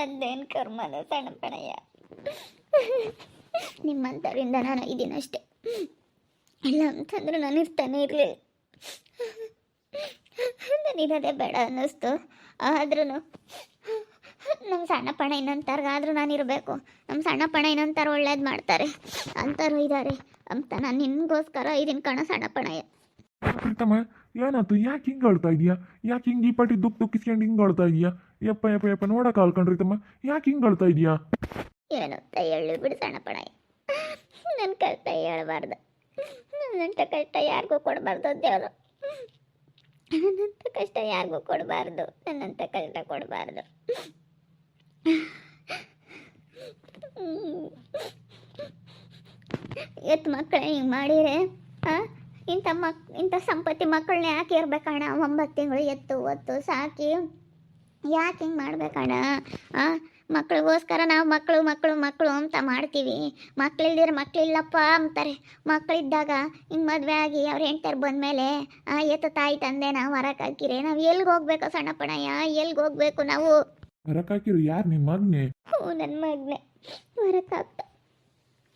ನಂದೇನು ಕರ್ಮನ ಸಣ್ಣಪಣಯ್ಯ ನಿಮ್ಮಂಥವರಿಂದ ನಾನು ಇದ್ದೀನಷ್ಟೆ ಇಲ್ಲ ಅಂತಂದ್ರೆ ನಾನು ಇರ್ತಾನೆ ಇರಲಿಲ್ಲ. ಇರೋದೇ ಬೇಡ ಅನ್ನಿಸ್ತು. ಆದ್ರೂ ನಮ್ಮ ಸಣ್ಣಪ್ಪಣ ಪಣ ಇನ್ನೊಂಥರ್ಗಾದ್ರೂ ನಾನು ಇರಬೇಕು. ನಮ್ಮ ಸಣ್ಣಪ್ಪಣ ಇನ್ನಂತಾರ ಒಳ್ಳೇದು ಮಾಡ್ತಾರೆ. ಅಂಥವ್ರು ಇದ್ದಾರೆ ಅಂತ ನಾನು ನಿನಗೋಸ್ಕರ ಇದೀನಿ ಕಣ ಸಣ್ಣ ಪಣಯ್ಯ ಪ್ರೀತಮ್ಮ ಏನಾಯ್ತು ಯಾಕೆ ಹಿಂಗೆ ಅಳ್ತಾ ಇದೀಯಾ ಯಾಕೆ ಹಿಂಗೆ ಈ ಪಟ್ಟಿ ದುಃಖ ದುಃಖಿಸ್ಕೊಂಡು ಹಿಂಗೆ ಅಳ್ತಾ ಇದೀಯಾ ಯಪ್ಪ ಯಪ್ಪ ಯಪ್ಪ ನೋಡಕ್ಕೆ ಅಳ್ಕೊಂಡ್ರಿ ತಮ್ಮ ಯಾಕೆ ಹಿಂಗೆ ಅಳ್ತಾ ಇದೀಯಾ ಏನೋ ಅಂತ ಹೇಳಿ ಬಿಡು ಸಣ್ಣ ಪಣಯ್ಯ ನನ್ನ ಕಷ್ಟ ಹೇಳಬಾರ್ದು. ನನ್ನಂಥ ಕಷ್ಟ ಯಾರಿಗೂ ಕೊಡಬಾರ್ದು ದೇವರು ನನ್ನಂಥ ಕಷ್ಟ ಯಾರಿಗೂ ಕೊಡಬಾರ್ದು. ನನ್ನಂಥ ಕಷ್ಟ ಕೊಡಬಾರ್ದು. ಎತ್ತು ಮಕ್ಕಳು ಹಿಂಗೆ ಮಾಡಿರೆ ಹಾಂ ಇಂಥ ಮಕ್ ಇಂಥ ಸಂಪತ್ತಿ ಮಕ್ಕಳನ್ನ ಯಾಕೆ ಇರ್ಬೇಕಣ್ಣ ಒಂಬತ್ತು ತಿಂಗಳು ಎತ್ತು ಒತ್ತು ಸಾಕಿ. ಯಾಕೆ ಹಿಂಗೆ ಮಾಡ್ಬೇಕಣ್ಣ? ಆ ಮಕ್ಳಿಗೋಸ್ಕರ ನಾವು ಮಕ್ಕಳು ಮಕ್ಕಳು ಮಕ್ಕಳು ಅಂತ ಮಾಡ್ತೀವಿ. ಮಕ್ಳಿಲ್ದಿರ ಮಕ್ಕಳಿಲ್ಲಪ್ಪ ಅಂತಾರೆ. ಮಕ್ಕಳಿದ್ದಾಗ ಹಿಂಗೆ ಮದುವೆ ಆಗಿ ಅವ್ರ ಹೆಂಡ್ತಾರೆ ಬಂದಮೇಲೆ ಎತ್ತ ತಾಯಿ ತಂದೆ ನಾವು ಹೊರಗೆ ಹಾಕಿರೆ ನಾವು ಎಲ್ಲಿಗೆ ಹೋಗ್ಬೇಕು ಸಣ್ಣ ಪಣಯ್ಯ ಎಲ್ಲಿಗೆ ಹೋಗ್ಬೇಕು ನಾವು? ಹೊರಕಾಕಿರು ಯಾರು ನಿಮ್ಮ ಮಗನೇ? ಹ್ಞೂ ನನ್ನ ಮಗನೆ. ಹೊರಕಾಕ್ತ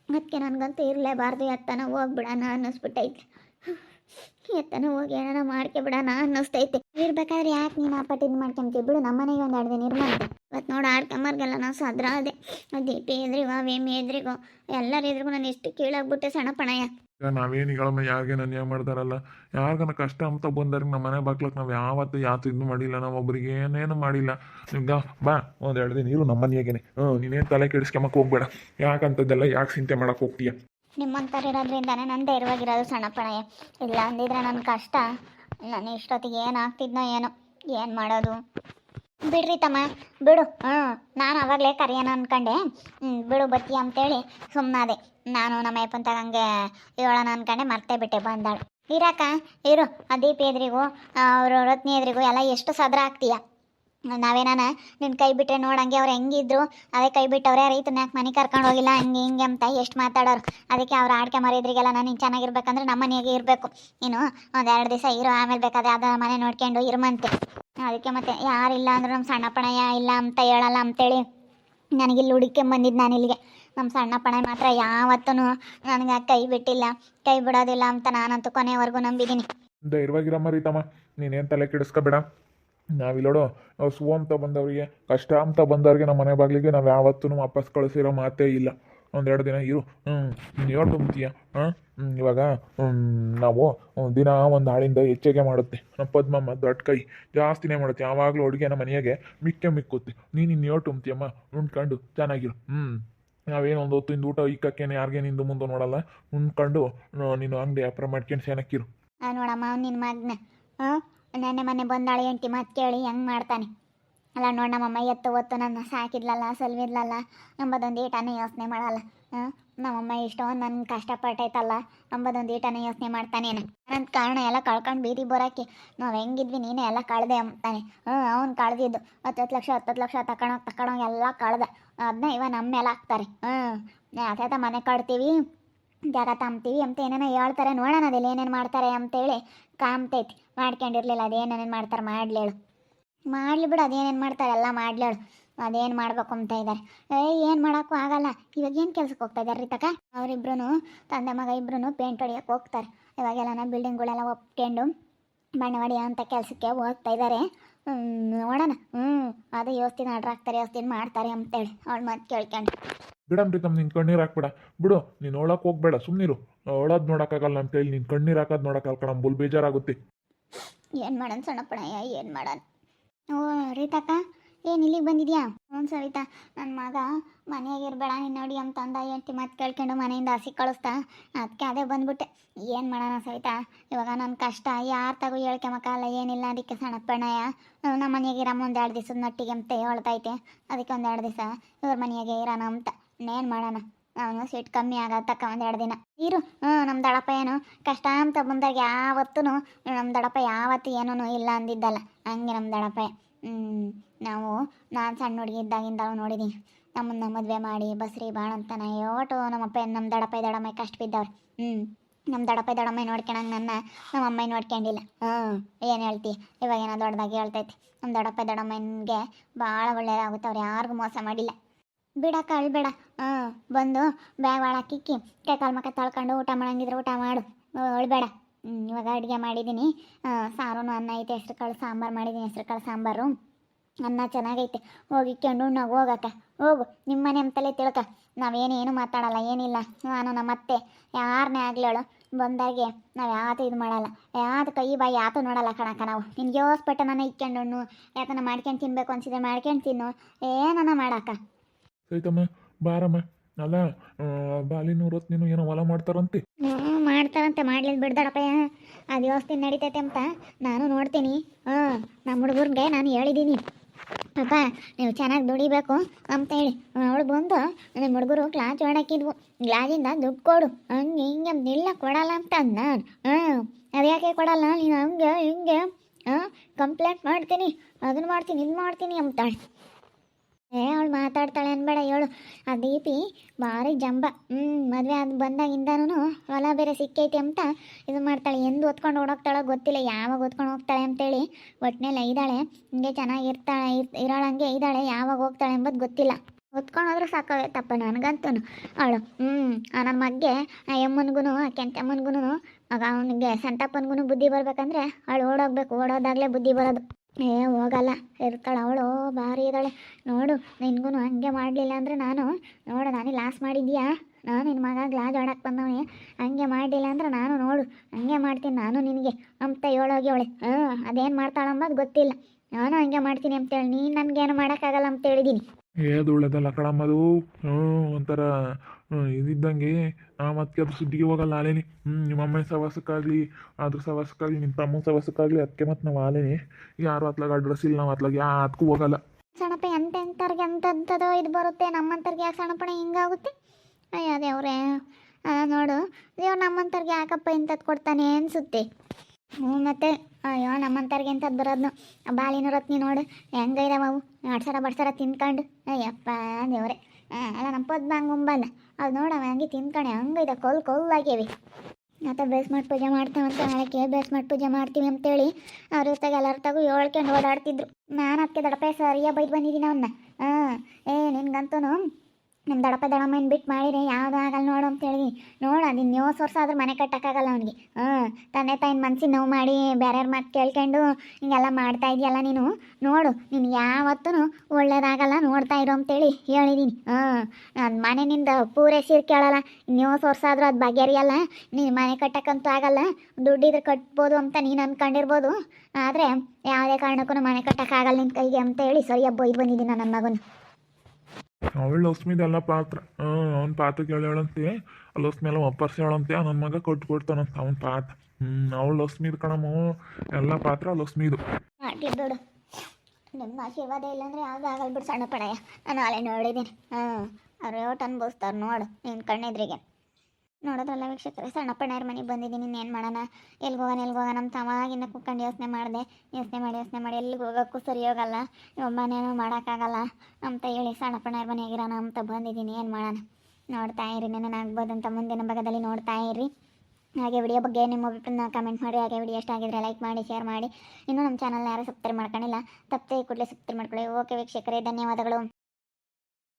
ಅದಕ್ಕೆ ನನಗಂತೂ ಇರಲೇಬಾರ್ದು ಎತ್ತನ ಹೋಗ್ಬಿಡೋಣ ಅನ್ನಿಸ್ಬಿಟ್ಟೈತೆ. ಎತ್ತನ ಹೋಗಿ ಏನಾರ ಮಾಡ್ಕೊಬಿಡೋಣ ಅನ್ನಿಸ್ತೈತೆ ಇರ್ಬೇಕಾದ್ರೆ ಯಾಕೆ ನೀನು ಅಪ್ಪಟ್ಟು ಇದು ಮಾಡ್ಕೊಂತೀವಿ ಬಿಡು, ನಮ್ಮ ಮನೆಗೆ ಒಂದು ಎರಡು ದಿನ ಇವತ್ತು ನೋಡಿ ಆಡ್ಕೊಂಬರ್ಗೆಲ್ಲ ನಾವು ಸದ್ರ ಅದೇ. ದೀಪಿ ಎದ್ರಿಗೋ ವೇಮಿ ಎದ್ರಿಗೋ ಎಲ್ಲರ ಎದ್ರಿಗೂ ನಾನು ಎಷ್ಟು ಕೀಳಾಗ್ಬಿಟ್ಟೆ ಸಣ್ಣ ಪಣಯ್ಯ ಈಗ ನಾವೇನು ಹೇಳಮ್ಮ ಯಾರಿಗೆ ನನ್ನ ಏನು ಮಾಡ್ತಾರಲ್ಲ, ಯಾರಿಗನ ಕಷ್ಟ ಅಂತ ಬಂದರೆ ನಮ್ಮ ಮನೆ ಬಾಗ್ಲಕ್ಕೆ ನಾವು ಯಾವತ್ತು ಯಾತು ಇದು ಮಾಡಿಲ್ಲ, ನಾವು ಒಬ್ರಿಗೆ ಏನೇನು ಮಾಡಿಲ್ಲ. ನಿಮ್ಗ ಬಾ ಒಂದು ಎರಡು ದಿನ ಇರು ನಮ್ಮ ಮನೆಯಾಗೇನೆ. ಹ್ಞೂ ನೀನೇನು ತಲೆ ಕೆಡಿಸ್ಕೊಂಬಕ್ಕೆ ಹೋಗ್ಬೇಡ. ಯಾಕಂತದ್ದೆಲ್ಲ ಯಾಕೆ ಚಿಂತೆ ಮಾಡಕ್ಕೆ ಹೋಗ್ತೀಯ? ನಿಮ್ಮಂಥವ್ರು ಇರೋದ್ರಿಂದಾನೇ ನನ್ನ ಧೈರ್ಯವಾಗಿರೋದು ಸಣ್ಣಪ್ಪಣಯ್ಯ ಪಣಯ್ಯ ಇಲ್ಲ ಅಂದಿದ್ರೆ ನನ್ನ ಕಷ್ಟ. ನಾನು ಇಷ್ಟೊತ್ತಿಗೆ ಏನು ಆಗ್ತಿದ್ನೋ ಏನೋ. ಏನು ಮಾಡೋದು? ಬಿಡ್ರಿ ತಮ್ಮ. ಬಿಡು. ಹ್ಞೂ ನಾನು ಅವಾಗಲೇ ಕರೆಯೋಣ ಅಂದ್ಕೊಂಡೆ ಬಿಡು ಬತ್ತಿ ಅಂತೇಳಿ ಸುಮ್ಮನಾದೆ ನಾನು ನಮ್ಮ ಯಪ್ಪನ್ ತಗಂಗೆ ಹೇಳೋಣ ಅಂದ್ಕೊಂಡೆ ಮರ್ತೇ ಬಿಟ್ಟೆ ಬಂದಾಳು. ಇರಾಕ, ಇರು. ಆ ದೀಪ ಎದ್ರಿಗೂ ಅವರು ರತ್ನಿ ಎದ್ರಿಗೂ ಎಲ್ಲ ಎಷ್ಟು ಸದ್ರ ಆಗ್ತೀಯ? ನಾವೇನಾನ ನಿನ್ನ ಕೈ ಬಿಟ್ಟರೆ ನೋಡಂಗೆ ಅವ್ರು ಹೆಂಗಿದ್ರು, ಅದೇ ಕೈ ಬಿಟ್ಟವ್ರೆ ರೈತನ ಯಾಕೆ ಮನೆ ಕರ್ಕೊಂಡು ಹೋಗಿಲ್ಲ, ಹಂಗೆ ಹಿಂಗೆ ಅಂತ ಎಷ್ಟು ಮಾತಾಡೋರು. ಅದಕ್ಕೆ ಅವ್ರು ಆಡ್ಕೆ ಮರಿದ್ರಿಗೆಲ್ಲ ನಾನು ನೀನು ಚೆನ್ನಾಗಿರ್ಬೇಕಂದ್ರೆ ನಮ್ಮ ಮನೆಯಾಗೆ ಇರಬೇಕು. ನೀನು ಒಂದು ಎರಡು ದಿವಸ ಇರು, ಆಮೇಲೆ ಬೇಕಾದ್ರೆ ಅದು ಮನೆ ನೋಡ್ಕೊಂಡು ಇರುಮಂತೆ. ಅದಕ್ಕೆ ಮತ್ತೆ ಯಾರಿಲ್ಲ ಅಂದ್ರೆ ನಮ್ಮ ಸಣ್ಣ ಯಾ ಇಲ್ಲ ಅಂತ ಹೇಳಲ್ಲ ಅಂತೇಳಿ ನನಗಿಲ್ಲಿ ಹುಡುಕೆ ಬಂದಿದ್ದು ನಾನು ಇಲ್ಲಿಗೆ. ನಮ್ಮ ಸಣ್ಣ ಪಣ ಮಾತ್ರ ಯಾವತ್ತೂ ನನಗೆ ಕೈ ಬಿಟ್ಟಿಲ್ಲ, ಕೈ ಬಿಡೋದಿಲ್ಲ ಅಂತ ನಾನಂತೂ ಕೊನೆವರೆಗೂ ನಂಬಿದ್ದೀನಿ ಧೈರ್ಯವಾಗಿರಮ್ಮ ರೀತಮ್ಮ, ನೀನೇನು ತಲೆ ಕೆಡಿಸ್ಕೋಬೇಡ. ನಾವಿಲ್ಲೋಡು ಸು ಅಂತ ಬಂದವರಿಗೆ, ಕಷ್ಟ ಅಂತ ಬಂದವ್ರಿಗೆ ನಮ್ಮ ಮನೆ ಬಾಗಿಲಿಗೆ ನಾವು ಯಾವತ್ತೂ ವಾಪಸ್ ಕಳಿಸಿರೋ ಮಾತೇ ಇಲ್ಲ. ಒಂದೆರಡು ದಿನ ಇರು. ಹ್ಞೂ ಹೇಳ್ ತುಂಬ್ತೀಯ? ಹಾಂ? ಇವಾಗ ನಾವು ದಿನ ಒಂದು ಹಾಳಿಂದ ಹೆಚ್ಚಿಗೆ ಮಾಡುತ್ತೆ. ನಮ್ಮ ಪದ್ಮಮ್ಮ ದೊಡ್ಡ ಕೈ ಜಾಸ್ತಿನೇ ಮಾಡುತ್ತೆ. ಯಾವಾಗಲೂ ನಮ್ಮ ಮನೆಯಾಗೆ ಮಿಕ್ಕೆ ಮಿಕ್ಕುತ್ತೆ. ನೀನು ಇನ್ನು ಹೇಳ್ ತುಂಬ್ತೀಯಮ್ಮ? ಉಂಡ್ಕೊಂಡು ಚೆನ್ನಾಗಿರು. ಹ್ಞೂ ನಾವೇನು ಒಂದು ಹೊತ್ತಿಂದ ಊಟ ಇಕ್ಕಕ್ಕೇನೆ, ಯಾರಿಗೆ ನಿಂದು ಮುಂದೆ ನೋಡಲ್ಲ. ಉಂಡ್ಕೊಂಡು ನೀನು ಅಂಗಡಿ ವ್ಯಾಪಾರ ಮಾಡ್ಕೊಂಡು ಚೆನ್ನಾಗಿರು ನೋಡಮ್ಮ ನಿನ್ನ ನೆನ್ನೆ ಮೊನ್ನೆ ಬಂದಾಳೆ ಎಂಟಿ ಮಾತು ಕೇಳಿ, ಹೆಂಗೆ ಮಾಡ್ತಾನೆ? ಅಲ್ಲ ನೋಡ್ ನಮ್ಮಮ್ಮ ಎತ್ತು ಒತ್ತು ನನ್ನ ಸಾಕಿದ್ಲಲ್ಲ, ಸಲ್ವಿದ್ಲಲ್ಲ, ನಂಬದೊಂದು ಈಟನೇ ಯೋಚನೆ ಮಾಡಲ್ಲ. ನಮ್ಮಮ್ಮ ಇಷ್ಟೊಂದು ನನ್ನ ಕಷ್ಟಪಟ್ಟೈತಲ್ಲ, ನಂಬದೊಂದು ಈಟನೇ ಯೋಚನೆ ಮಾಡ್ತಾನೆ ನನ್ನ ಕಾರಣ ಎಲ್ಲ ಕಳ್ಕೊಂಡು ಬೀದಿ ಬರೋಕ್ಕೆ ನಾವು ಹೆಂಗಿದ್ವಿ ನೀನೇ ಎಲ್ಲ ಕಳ್ದೆ ಅಂತಾನೆ. ಹ್ಞೂ ಅವ್ನು ಕಳ್ದಿದ್ದು. ಹತ್ತತ್ತು ಲಕ್ಷ ಹತ್ತತ್ತು ಲಕ್ಷ ತಕೊಂಡೋಗಿ ತಕೊಂಡೋಗಿ ಎಲ್ಲ ಕಳ್ದ. ಅದನ್ನ ಇವ ನಮ್ಮ ಮೇಲೆ ಹಾಕ್ತಾರೆ ಹ್ಞೂ ಅದೇ ಮನೆ ಕಳ್ತೀವಿ ಜಾಗ ತಂಬ್ತೀವಿ ಅಂತ ಏನೇನೋ ಹೇಳ್ತಾರೆ. ನೋಡೋಣ ಅದೆಲ್ಲ ಏನೇನು ಮಾಡ್ತಾರೆ ಅಂತೇಳಿ ಕಾಮ್ತೈತಿ ಮಾಡ್ಕೊಂಡಿರ್ಲಿಲ್ಲ ಅದೇನೇನು ಮಾಡ್ತಾರೆ ಮಾಡ್ಲೇಳು ಮಾಡಲಿ ಬಿಡು ಅದೇನೇನು ಮಾಡ್ತಾರೆ ಎಲ್ಲ ಮಾಡ್ಲೇಳು ಅದೇನು ಮಾಡ್ಬೇಕು ಅಂತ ಇದ್ದಾರೆ ಏ ಏನು ಮಾಡೋಕ್ಕೂ ಆಗಲ್ಲ. ಇವಾಗ ಏನು ಕೆಲ್ಸಕ್ಕೆ ಹೋಗ್ತಾ ಇದ್ದಾರೆ ರೀತಕ ಅವರಿಬ್ರು ತಂದೆ ಮಗ ಇಬ್ರು ಪೇಂಟ್ ಹೊಡಿಯೋಕೆ ಹೋಗ್ತಾರೆ. ಇವಾಗೆಲ್ಲ ಬಿಲ್ಡಿಂಗ್ಗಳೆಲ್ಲ ಒಪ್ಕೊಂಡು ಬಣ್ಣ ಹೊಡಿಯೋ ಅಂತ ಕೆಲಸಕ್ಕೆ ಹೋಗ್ತಾ ಇದ್ದಾರೆ ನೋಡೋಣ. ಹ್ಞೂ ಅದು ಯೋಸ್ತಿನ ಆರ್ಡ್ರ್ ಹಾಕ್ತಾರೆ, ಯೋಸ್ತಿನ ಮಾಡ್ತಾರೆ ಅಂತೇಳಿ ಅವ್ಳ ಮತ್ತೆ ಕೇಳ್ಕೊಂಡು. ಬಿಡಮ್ ತಮ್ಮ ನಿನ್ನ ಕಣ್ಣೀರು ಹಾಕ್ಬೇಡ. ಬಿಡು, ನೀನು ಒಳಕ್ಕೆ ಹೋಗ್ಬೇಡ. ಸುಮ್ಮನಿರು ಒಳದ್ ನೋಡೋಕ್ಕಾಗಲ್ಲ ಅಂತ ಹೇಳಿ ನಿನ್ ಕಣ್ಣೀರು ಹಾಕೋದು ನೋಡೋಕ್ಕಾಗಲ್ಲ ಕಣಮ್. ಬುಲ್ ಬೇಜಾರಾಗುತ್ತೆ. ಏನು ಮಾಡೋಣ ಸಣ್ಣಪ್ಪಣಯ್ಯ ಏನು ಮಾಡೋಣ ಓ, ರೀತಕ್ಕ ಏನು ಇಲ್ಲಿಗೆ ಬಂದಿದ್ಯಾ? ಹ್ಞೂ ಸವಿತಾ ನನ್ನ ಮಗ ಮನೆಯಾಗ ಇರಬೇಡ ನೀನು ನೋಡಿ ಅಂತಂದ ಹೆಂಡ್ತಿ ಮತ್ತೆ ಕೇಳ್ಕೊಂಡು ಮನೆಯಿಂದ ಹಸಿ ಕಳಿಸ್ತಾ. ಅದಕ್ಕೆ ಅದೇ ಬಂದ್ಬಿಟ್ಟೆ. ಏನು ಮಾಡೋಣ ಸವಿತಾ ಇವಾಗ ನನ್ನ ಕಷ್ಟ, ಯಾರು ತಗೋ ಹೇಳ್ಕೊಂಬಕ್ಕಲ್ಲ ಏನಿಲ್ಲ ಅದಕ್ಕೆ ಸಣ್ಣಪ್ಪಣ್ಣಯ್ಯ ನಮ್ಮ ಮನೆಯಾಗ ಇರಮ್ಮ ಒಂದು ಎರಡು ದಿವಸದ ನಟ್ಟಿಗೆ ಅಂತ ಹೇಳ್ತೈತೆ. ಅದಕ್ಕೆ ಒಂದು ಎರಡು ದಿವಸ ಇವ್ರ ಮನೆಯಾಗೆ ಇರೋಣ ಅಂತ ಇನ್ನೇನು ಮಾಡೋಣ? ಅವನು ಸೆಟ್ ಕಮ್ಮಿ ಆಗತ್ತಕ್ಕ ಒಂದೆರಡು ದಿನ. ಇರು, ಹ್ಞೂ, ನಮ್ಮ ದಡಪ್ಪ ಏನು ಕಷ್ಟ ಅಂತ ಬಂದಾಗ ಯಾವತ್ತೂ ನಮ್ಮ ದಡಪ್ಪ ಯಾವತ್ತು ಏನೂ ಇಲ್ಲ ಅಂದಿದ್ದಲ್ಲ. ಹಂಗೆ ನಮ್ಮ ದಡಪ್ಪ. ನಾವು, ನಾನು ಸಣ್ಣ ಹುಡುಗಿ ಇದ್ದಾಗಿಂದ ನೋಡಿದ್ದೀನಿ ನಮ್ಮನ್ನ ಮದುವೆ ಮಾಡಿ, ಬಸ್ರಿ ಬಾಣ ಅಂತ ಯೋಟು ನಮ್ಮಪ್ಪ ನಮ್ಮ ದಡಪ್ಪ ದಡಮ್ಮ ಕಷ್ಟ ಬಿದ್ದವ್ರು. ಹ್ಞೂ ನಮ್ಮ ದಡಪ್ಪ ದೊಡಮ್ಮ ನೋಡ್ಕೊಳಂಗೆ ನನ್ನ, ನಮ್ಮ ಅಮ್ಮ ನೋಡ್ಕೊಂಡಿಲ್ಲ. ಹ್ಞೂ, ಏನು ಹೇಳ್ತಿ? ಇವಾಗ ಏನೋ ದೊಡ್ಡದಾಗಿ ಹೇಳ್ತೈತಿ. ನಮ್ಮ ದೊಡಪ್ಪ ದೊಡ್ಡಮ್ಮನಿಗೆ ಭಾಳ ಒಳ್ಳೆಯದಾಗುತ್ತೆ ಅವ್ರು ಯಾರಿಗೂ ಮೋಸ ಮಾಡಿಲ್ಲ. ಬಿಡಕ್ಕ ಅಳ್ಬೇಡ ಹ್ಞೂ, ಬಂದು ಬ್ಯಾಗ್ ಒಳಕ್ಕಿಕ್ಕಿ ಕೈ ಕಾಲು ಮಕ್ಕ ತೊಳ್ಕೊಂಡು ಊಟ ಮಾಡಂಗಿದ್ರೆ ಊಟ ಮಾಡು. ಅಳ್ಬೇಡ ಬೇಡ. ಇವಾಗ ಅಡುಗೆ ಮಾಡಿದ್ದೀನಿ. ಸಾರು ಅನ್ನ ಐತೆ ಹೆಸ್ರು ಕಾಳು ಸಾಂಬಾರು ಮಾಡಿದ್ದೀನಿ ಹೆಸ್ರು ಕಾಳು ಸಾಂಬಾರು. ಅನ್ನ ಚೆನ್ನಾಗೈತೆ. ಹೋಗಿ ನಾವು ಹೋಗಕ್ಕ. ಹೋಗು, ನಿಮ್ಮ ಮನೆ ಅಂತಲೇ ತಿಳ್ಕ. ನಾವೇನೇನು ಮಾತಾಡಲ್ಲ, ಏನಿಲ್ಲ. ನಾನು ನಮ್ಮ ಅತ್ತೆ. ಯಾರನ್ನೇ ಆಗ್ಲೇಳು ಬಂದಾಗೆ ನಾವು ಯಾತು ಇದು ಮಾಡಲ್ಲ. ಯಾವ್ದು ಕೈ ಬಾಯಿ ಯಾತು ನೋಡಲ್ಲ ಕಣಕ್ಕ ನಾವು. ನಿನ್ಗೆ ಯೋಸ್ಪಟ್ಟ ನಾನು ಇಕ್ಕೊಂಡು ಯಾಕನ ಮಾಡ್ಕೊಂಡು ತಿನ್ಬೇಕು ಅನ್ಸಿದ್ರೆ ಮಾಡ್ಕೊಂಡು ತಿನ್ನು. ಏನನ್ನ ಮಾಡಕ್ಕ. ಸೈತಮ್ಮ, ಬಾರಮ್ಮ, ಅಲ್ಲ ಬಾಲಿನೂರು ಹೊತ್ತು ನೀನು ಏನೋ ಹೊಲ ಮಾಡ್ತಾರಂತೆ. ಮಾಡ್ತಾರಂತೆ ಮಾಡ್ಲಿಲ್ಲ ಬಿಡ್ದಾಡಪ್ಪ ಆ ವ್ಯವಸ್ಥೆ ನಡೀತೈತೆ ಅಂತ ನಾನು ನೋಡ್ತೀನಿ. ಹ್ಞೂ ನಮ್ಮ ಹುಡುಗರ್ಗೆ ನಾನು ಹೇಳಿದ್ದೀನಿ ಪಾಪ, ನೀವು ಚೆನ್ನಾಗಿ ದುಡಿಬೇಕು ಅಂತ ಹೇಳಿ. ಅವಳು ಬಂದು ನಿಮ್ಮ ಹುಡುಗರು ಕ್ಲಾಸ್ ಹೊಡಕ್ಕಿದ್ವು ಗ್ಲಾಸಿಂದ ದುಡ್ಡು ಕೊಡು. ಹಂಗೆ ಹಿಂಗೆ ಇಲ್ಲ ಕೊಡಲ್ಲ ಅಂತ ಅಂದ ನಾನು. ಹ್ಞೂ ಅದು ಯಾಕೆ ಕೊಡಲ್ಲ? ನೀನು ಹಂಗೆ ಹಿಂಗೆ ಹಾಂ ಕಂಪ್ಲೇಂಟ್ ಮಾಡ್ತೀನಿ. ಅದನ್ನ ಮಾಡ್ತೀನಿ ಇದು ಮಾಡ್ತೀನಿ ಅಂತಾಳೆ. ಏ, ಅವಳು ಮಾತಾಡ್ತಾಳೆ ಅನ್ಬೇಡ, ಹೇಳು. ಆ ದೀಪಿ ಭಾರಿ ಜಂಬ. ಹ್ಞೂ ಮದುವೆ ಅದು ಬಂದಾಗಿಂದನೂ ಹೊಲ ಬೇರೆ ಸಿಕ್ಕೈತಿ ಅಂತ ಇದು ಮಾಡ್ತಾಳೆ. ಎಂದು ಹೊತ್ಕೊಂಡು ಓಡೋಗ್ತಾಳೋ ಗೊತ್ತಿಲ್ಲ, ಯಾವಾಗ ಹೊತ್ಕೊಂಡು ಹೋಗ್ತಾಳೆ ಅಂತೇಳಿ. ಒಟ್ಟಿನಲ್ಲಿ ಐದಾಳೆ, ಹಿಂಗೆ ಚೆನ್ನಾಗಿರ್ತಾಳೆ ಇರೋಳ ಇರೋಳಂಗೆ ಐದಾಳೆ, ಯಾವಾಗ ಹೋಗ್ತಾಳೆ ಎಂಬುದು ಗೊತ್ತಿಲ್ಲ. ಹೊತ್ಕೊಂಡು ಹೋದ್ರೆ ಸಾಕಾಗೈತಪ್ಪ ನನಗಂತೂ ಅವಳು ಹ್ಞೂ ನನ್ನ ಮಗ್ಗೆ, ಆ ಯಮ್ಮನಿಗೂ ಆ ಕೆಂಟಮ್ಮನಿಗೂ ಆಗ ಅವನಿಗೆ ಸಂತಪ್ಪನಿಗೂ ಬುದ್ಧಿ ಬರ್ಬೇಕಂದ್ರೆ ಅವಳು ಓಡೋಗ್ಬೇಕು. ಓಡೋದಾಗಲೇ ಬುದ್ಧಿ ಬರೋದು. ಏ, ಹೋಗಲ್ಲ. ಇರ್ತಾಳೆ. ಅವಳು ಭಾರಿ ಇದ್ದಾಳೆ. ನೋಡು ನಿನ್ಗೂ ಹಂಗೆ ಮಾಡಲಿಲ್ಲ ಅಂದರೆ ನಾನು, ನೋಡು, ನಾನು ಲಾಸ್ ಮಾಡಿದ್ಯಾ? ನಾನು ನಿನ್ನ ಮಗ ಗ್ಲಾಸ್ ಆಡಕ್ಕೆ ಬಂದವನೇ. ಹಂಗೆ ಮಾಡಲಿಲ್ಲ ಅಂದ್ರೆ ನಾನು ನೋಡು, ಹಂಗೆ ಮಾಡ್ತೀನಿ ನಾನು ನಿನಗೆ ಅಂತ ಹೇಳೋಗಿ ಅವಳೆ ಹ್ಞೂ ಅದೇನು ಮಾಡ್ತಾಳಂಬದು ಗೊತ್ತಿಲ್ಲ. ನಾನು ಹಂಗೆ ಮಾಡ್ತೀನಿ ಅಂತೇಳಿ, ನೀನು ನನಗೇನು ಮಾಡೋಕ್ಕಾಗಲ್ಲ ಅಂತ ಹೇಳಿದ್ದೀನಿ ಏದು ಒಳ್ಳೇದಲ್ಲ ಕಳಮ್ಮದು ಹ್ಞೂ ಒಂಥರ ಇದಿದ್ದಂಗೆ ಮತ್ತೆ ಅದು ಸುದ್ದಿಗೆ ಹೋಗಲ್ಲ ಆಲೇನಿ ಹ್ಞೂ ನಿಮ್ಮ ಅಮ್ಮನ ಸವಾಸಕ್ಕಾಗಲಿ ಅದ್ರ ಸವಾಸಕ್ಕಾಗಲಿ, ನಿಮ್ಮ ತಮ್ಮನ ಸವಾಸಕ್ಕಾಗಲಿ, ಅದಕ್ಕೆ ಮತ್ತೆ ನಾವು ಆಲೇನಿ ಯಾರು ಅತ್ಲಾಗ ಅಡ್ರೆಸ್ ಇಲ್ಲ ನಾವು ಅತ್ಲಾಗ ಯಾತಕ್ಕೂ ಹೋಗಲ್ಲ. ಸಣ್ಣಪ್ಪ ಎಂತೆಂಥವ್ರಿಗೆ ಎಂಥದ್ದು ಇದು ಬರುತ್ತೆ ನಮ್ಮಂಥವ್ರಿಗೆ ಯಾಕೆ ಸಣ್ಣಪ್ಪಣ ಹಿಂಗಾಗುತ್ತೆ? ಅಯ್ಯೋ, ದೇವ್ರೇ. ನೋಡು, ದೇವ್ರು ನಮ್ಮಂಥವ್ರಿಗೆ ಯಾಕಪ್ಪ ಇಂಥದ್ದು ಕೊಡ್ತಾನೆ ಅನಿಸುತ್ತೆ? ಹ್ಞೂ ಮತ್ತೆ, ಅಯ್ಯೋ, ನಮ್ಮಂತವ್ರಿಗೆ ಎಂಥದ್ದು ಬರೋದು ಬಾಲಿನ ರತ್ನಿ ನೋಡು ಹೆಂಗೈದಾವ ಅವು? ಆಡ್ಸಾರ ಬಡ್ಸಾರ ತಿನ್ಕೊಂಡು. ಅಯ್ಯಪ್ಪ, ದೇವ್ರೆ. ಅಲ್ಲ ನಮ್ಮ ಪದ್ ಬಂಗಂಬಲ್ಲ ಅದು ನೋಡವ ಹಂಗೆ ತಿನ್ಕೊಂಡು ಹಂಗೈದ ಕೊಲ್ ಕೊಲ್ಲಾಗ್ಯವಿ ಮತ್ತೆ ಬೇಸ್ಮಟ್ ಪೂಜೆ ಮಾಡ್ತಾವಂತ ಬೇಸ್ ಬೇಸ್ಮಟ್ ಪೂಜೆ ಮಾಡ್ತೀವಿ ಅಂತೇಳಿ ಅವ್ರ ಜೊತೆಗೆ ಎಲ್ಲರ ತಗು ಹೇಳ್ಕೊಂಡು ಓಡಾಡ್ತಿದ್ರು. ನಾನು ಅದಕ್ಕೆ ದಡಪೇ ಸರಿಯ ಬೈದು ಬಂದಿದ್ದೀನಿ ಅವನ್ನ ಹಾಂ ಏ ನಿನ್ಗಂತೂ ನಮ್ಮ ದಡಪ್ಪ ದಡಮ್ಮನ ಬಿಟ್ಟು ಮಾಡಿರಿ, ಯಾವುದು ಆಗಲ್ಲ ನೋಡು ಅಂತ ಹೇಳಿದೀನಿ ನೋಡು ಅದು ನ್ಯೂಸ್ ವರ್ಷ ಆದ್ರೆ ಮನೆ ಕಟ್ಟೋಕ್ಕಾಗಲ್ಲ ಅವನಿಗೆ. ಹಾಂ ತಂದೆ ತಾಯಿನ ಮನ್ಸಿಗೆ ನೋವು ಮಾಡಿ ಬೇರೆಯವ್ರ ಮಾತು ಕೇಳ್ಕೊಂಡು ಹಿಂಗೆಲ್ಲ ಮಾಡ್ತಾ ಇದೆಯಲ್ಲ ನೀನು. ನೋಡು, ನೀನು ಯಾವತ್ತೂ ಒಳ್ಳೇದಾಗಲ್ಲ ನೋಡ್ತಾ ಇರು ಅಂತೇಳಿ ಹೇಳಿದ್ದೀನಿ ಹಾಂ ನನ್ನ ಮನೆಯಿಂದ ಪೂರೈಸಿ ಕೇಳಲ್ಲ. ನ್ಯೂಸ್ ವರ್ಷ ಆದರೂ ಅದು ಬಗೆಹರಿಯಲ್ಲ. ನೀನು ಮನೆ ಕಟ್ಟಕ್ಕಂತೂ ಆಗಲ್ಲ. ದುಡ್ಡಿದ್ರೆ ಕಟ್ಬೋದು ಅಂತ ನೀನು ಅಂದ್ಕೊಂಡಿರ್ಬೋದು ಆದರೆ ಯಾವುದೇ ಕಾರಣಕ್ಕೂ ಮನೆ ಕಟ್ಟೋಕ್ಕಾಗಲ್ಲ ನಿನ್ನ ಕೈಗೆ ಅಂತ ಹೇಳಿ. ಸರಿಯಾಗಿ ಬೈದು ಬಂದಿದ್ದೀನಿ ನನ್ನ ಮಗನ. ಅವಳು ಲಕ್ಷ್ಮಿದೆಲ್ಲ ಪಾತ್ರ. ಹ್ಞೂ ಅವ್ನ ಪಾತ್ರಕ್ಕೆ ಹೇಳಂತೆ ಲಕ್ಷ್ಮಿ ಒಪ್ಪರ್ಸಿ ಹೇಳಂತೆ ನನ್ನ ಮಗ ಕೊಟ್ಟು ಕೊಡ್ತಾನಂತ ಅವ್ನ ಪಾತ್ರ. ಹ್ಞೂ ಅವಳು ಲಕ್ಷ್ಮಿದು ಕಣಮ್ಮ. ಎಲ್ಲ ಪಾತ್ರ ಲಕ್ಷ್ಮಿದು ಬಿಡು. ನಿಮ್ಮ ಆಶೀರ್ವಾದ ಇಲ್ಲಾಂದ್ರೆ ಯಾವ್ದು ಆಗಲ್ಲ ಬಿಡು ಸಣ್ಣ ಪಡೆಯ ನಾನು ಅಲ್ಲೇ ನೋಡಿದ್ದೀನಿ ಹಾಂ ಅವ್ರು ಯೋಟ್ ಅನ್ಭವಿಸ್ತಾರೆ ನೋಡು. ನಿನ್ನ ಕಣ್ಣೆದ್ರಿಗೆ. ನೋಡೋದ್ರಲ್ಲ ವೀಕ್ಷಕರೇ ಸಣ್ಣ ಪಣ್ಣವ್ರ ಮನೆಗೆ ಬಂದಿದ್ದೀನಿ, ಇನ್ನೇನು ಮಾಡೋಣ? ಎಲ್ಲಿ ಹೋಗೋಣ ಅಂತ ಅವಾಗಿಂದ ಕುತ್ಕೊಂಡು ಯೋಚನೆ ಮಾಡಿದೆ. ಯೋಚನೆ ಮಾಡಿ ಯೋಚನೆ ಮಾಡಿ ಎಲ್ಲಿಗೆ ಹೋಗೋಕ್ಕೂ ಸರಿ ಹೋಗಲ್ಲ. ಒಬ್ಬನೇನು ಮಾಡೋಕ್ಕಾಗಲ್ಲ. ಅಂತ ಹೇಳಿ ಸಣ್ಣ ಪಣ್ಣವ್ರ ಮನೆಯಾಗಿರೋಣ ಅಂತ ಬಂದಿದ್ದೀನಿ, ಏನು ಮಾಡೋಣ? ನೋಡ್ತಾ ಇರಿ ನೆನೆ ಅಂತ ಮುಂದಿನ ಭಾಗದಲ್ಲಿ ನೋಡ್ತಾ ಇರಿ. ಹಾಗೆ ವಿಡಿಯೋ ಬಗ್ಗೆ ನಿಮ್ಮ ಅಭಿಪ್ರಾಯ ಕಮೆಂಟ್ ಮಾಡಿ, ಹಾಗೆ ವಿಡಿಯೋ ಇಷ್ಟ ಆಗಿದ್ರೆ ಲೈಕ್ ಮಾಡಿ ಶೇರ್ ಮಾಡಿ. ಇನ್ನೂ ನಮ್ಮ ಚಾನಲ್ನ ಯಾರು ಸಬ್ಸ್ಕ್ರೈಬ್ ಮಾಡ್ಕೊಂಡಿಲ್ಲ, ತಪ್ಪದೆ ಕೂಡಲೇ ಸಬ್ಸ್ಕ್ರೈಬ್ ಮಾಡ್ಕೊಳ್ಳಿ. ಓಕೆ ವೀಕ್ಷಕರೇ, ಧನ್ಯವಾದಗಳು.